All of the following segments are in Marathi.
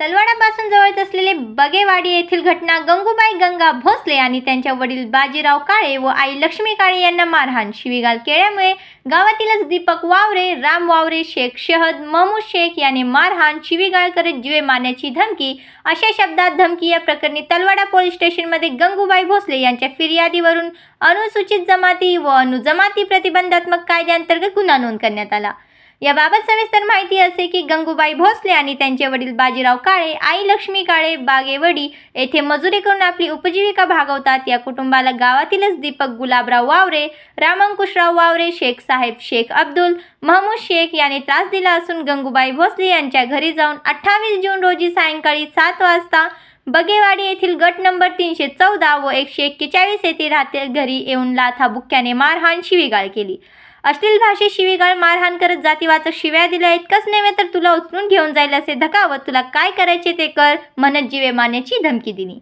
तलवाडापासून जवळच असलेले बगेवाडी येथील घटना गंगूबाई गंगा भोसले आणि त्यांच्या वडील बाजीराव काळे व आई लक्ष्मी काळे यांना मारहाण. शिवीगाल केल्यामुळे गावातीलच दीपक वावरे राम वावरे शेख शहद महमूद शेख याने मारहाण शिवीगाळ करत जीवे मारण्याची धमकी अशा शब्दात धमकी या प्रकरणी तलवाडा पोलीस स्टेशनमध्ये गंगूबाई भोसले यांच्या फिर्यादीवरून अनुसूचित जमाती व अनुजमाती प्रतिबंधात्मक कायद्याअंतर्गत गुन्हा नोंद करण्यात आला. याबाबत सविस्तर माहिती असे की गंगूबाई भोसले आणि त्यांचे वडील बाजीराव काळे आई लक्ष्मी काळे बागेवडी येथे मजुरी करून आपली उपजीविका भागवतात. या कुटुंबाला गावातीलच दीपक गुलाबराव वावरे रामंकुशराव वावरे शेख साहेब शेख अब्दुल महमूद शेख याने त्रास दिला असून गंगूबाई भोसले यांच्या घरी जाऊन अठ्ठावीस जून रोजी सायंकाळी सात वाजता बगेवाडी येथील गट नंबर तीनशे चौदा व एकशे एक्केचाळीस येथे राहते घरी येऊन लाथा बुक्क्याने मारहाण शिवीगाळ केली. अश्लील भाषेत शिवीगाळ मारहाण करत जातीवाचक शिव्या दिल्या इतकंच नव्हे तर तुला उचलून घेऊन जाईल असे धकावत तुला काय करायचे ते कर म्हणत जीवे मारण्याची धमकी दिली.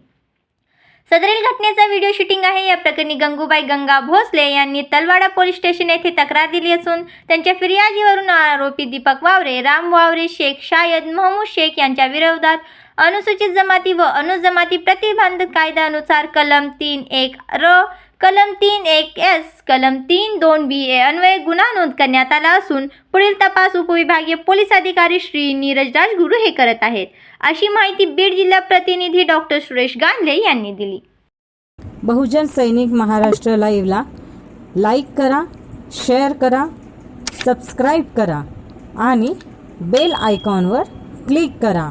सदरील घटनेचा व्हिडिओ शूटिंग आहे. या प्रकरणी गंगूबाई गंगा भोसले यांनी तलवाडा पोलीस स्टेशन येथे तक्रार दिली असून त्यांच्या फिर्यादीवरून आरोपी दीपक वावरे राम वावरे शेख शायद महमूद शेख यांच्या विरोधात अनुसूचित जमाती व अनुजमाती प्रतिबंध कायद्यानुसार कलम तीन एक र कलम तीन एक एस कलम तीन दोन बी ए अन्वये गुन्हा नोंद करण्यात आला असून पुढील तपास उपविभागीय पोलीस अधिकारी श्री नीरज राजगुरू हे करत आहेत. अशी माहिती बीड जिल्हा प्रतिनिधी डॉक्टर सुरेश गांधले यांनी दिली. बहुजन सैनिक महाराष्ट्र लाईव्हला लाईक करा शेअर करा सबस्क्राईब करा आणि बेल आयकॉनवर क्लिक करा.